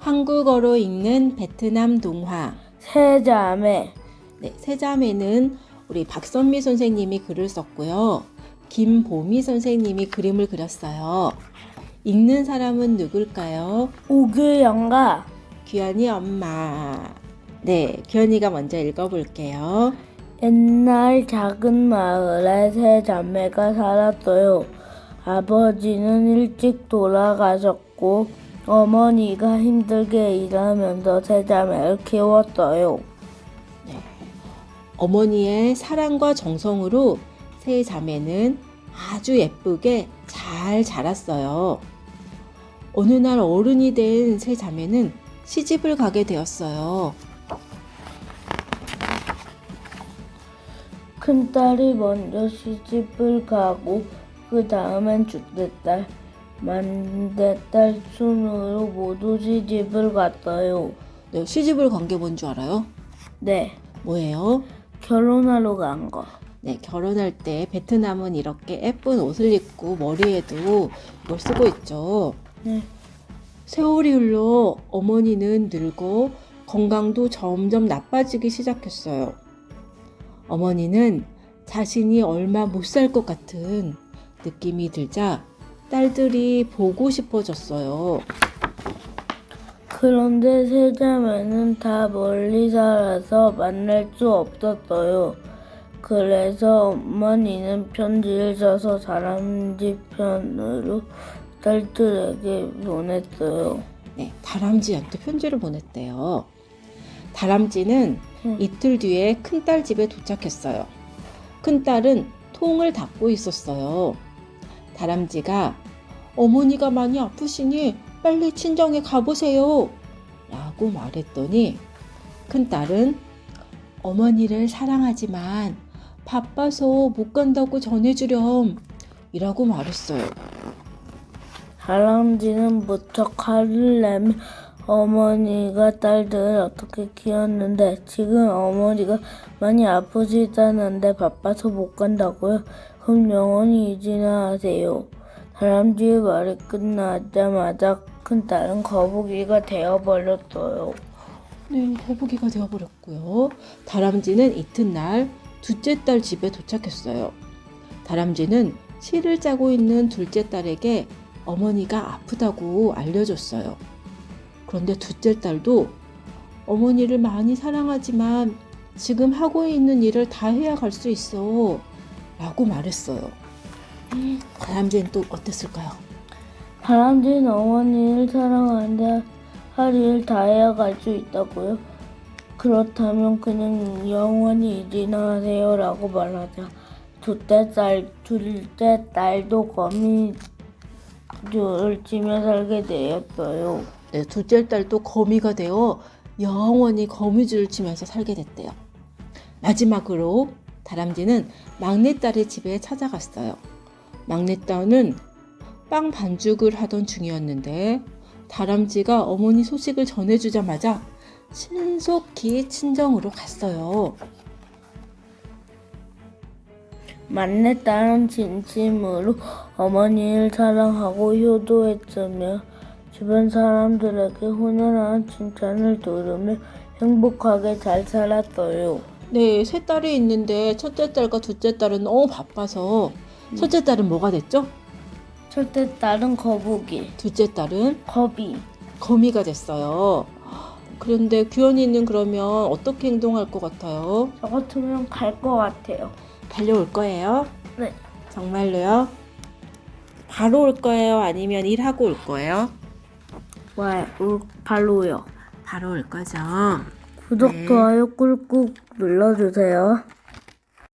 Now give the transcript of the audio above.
한국어로 읽는 베트남 동화. 세자매 네, 세자매는 우리 박선미 선생님이 글을 썼고요. 김보미 선생님이 그림을 그렸어요. 읽는 사람은 누굴까요? 우규영과 규현이 엄마. 네, 규현이가 먼저 읽어볼게요. 옛날 작은 마을에 세 자매가 살았어요. 아버지는 일찍 돌아가셨고 어머니가 힘들게 일하면서 세 자매를 키웠어요. 어머니의 사랑과 정성으로 세 자매는 아주 예쁘게 잘 자랐어요. 어느 날 어른이 된 세 자매는 시집을 가게 되었어요. 큰딸이 먼저 시집을 가고 그 다음엔 둘째 딸, 만대딸 순으로 모두 시집을 갔어요. 네, 시집을 간 게 뭔 줄 알아요? 네, 뭐예요? 결혼하러 간 거. 네, 결혼할 때 베트남은 이렇게 예쁜 옷을 입고 머리에도 이걸 쓰고 있죠. 네. 세월이 흘러 어머니는 늙고 건강도 점점 나빠지기 시작했어요. 어머니는 자신이 얼마 못 살 것 같은 느낌이 들자 딸들이 보고 싶어졌어요. 그런데 세 자매는 다 멀리 살아서 만날 수 없었어요. 그래서 어머니는 편지를 써서 다람쥐 편으로 딸들에게 보냈어요. 네, 다람쥐한테 편지를 보냈대요. 다람쥐는 음. 이틀 뒤에 큰딸 집에 도착했어요. 큰딸은 통을 닫고 있었어요. 다람쥐가 어머니가 많이 아프시니 빨리 친정에 가보세요. 라고 말했더니 큰딸은 어머니를 사랑하지만 바빠서 못 간다고 전해주렴. 이라고 말했어요. 다람쥐는 무척 화를 내며 어머니가 딸들을 어떻게 키웠는데 지금 어머니가 많이 아프시다는데 바빠서 못 간다고요? 그럼 영원히 잊지나 하세요. 다람쥐의 말이 끝나자마자 큰 딸은 거북이가 되어버렸어요. 네, 거북이가 되어버렸고요. 다람쥐는 이튿날 둘째 딸 집에 도착했어요. 다람쥐는 실을 짜고 있는 둘째 딸에게 어머니가 아프다고 알려줬어요. 그런데 둘째 딸도 어머니를 많이 사랑하지만 지금 하고 있는 일을 다 해야 갈 수 있어. 라고 말했어요. 음, 다람쥐는 또 어땠을까요? 다람쥐는 어머니를 사랑하는데 할 일 다 해야 갈 수 있다고요? 그렇다면 그냥 영원히 잊지나 하세요 라고 말하자 둘째 딸, 둘째 딸도 거미줄을 치며 살게 되었어요. 네, 둘째 딸도 거미가 되어 영원히 거미줄을 치면서 살게 됐대요. 마지막으로 다람쥐는 막내딸의 집에 찾아갔어요. 막내딸은 빵 반죽을 하던 중이었는데 다람쥐가 어머니 소식을 전해주자마자 신속히 친정으로 갔어요. 만내 딸은 진심으로 어머니를 사랑하고 효도했으며 주변 사람들에게 훈훈한 칭찬을 들으며 행복하게 잘 살았어요. 네, 세 딸이 있는데 첫째 딸과 둘째 딸은 너무 바빠서 첫째 딸은 뭐가 됐죠? 첫째 딸은 거북이, 둘째 딸은 거비. 거미가 됐어요. 그런데 규현이는 그러면 어떻게 행동할 것 같아요? 저 같으면 갈 것 같아요. 달려올 거예요? 네. 정말로요? 바로 올 거예요? 아니면 일하고 올 거예요? 와요. 발로요. 바로 올 거죠. 구독, 네. 좋아요 꾹꾹 눌러주세요.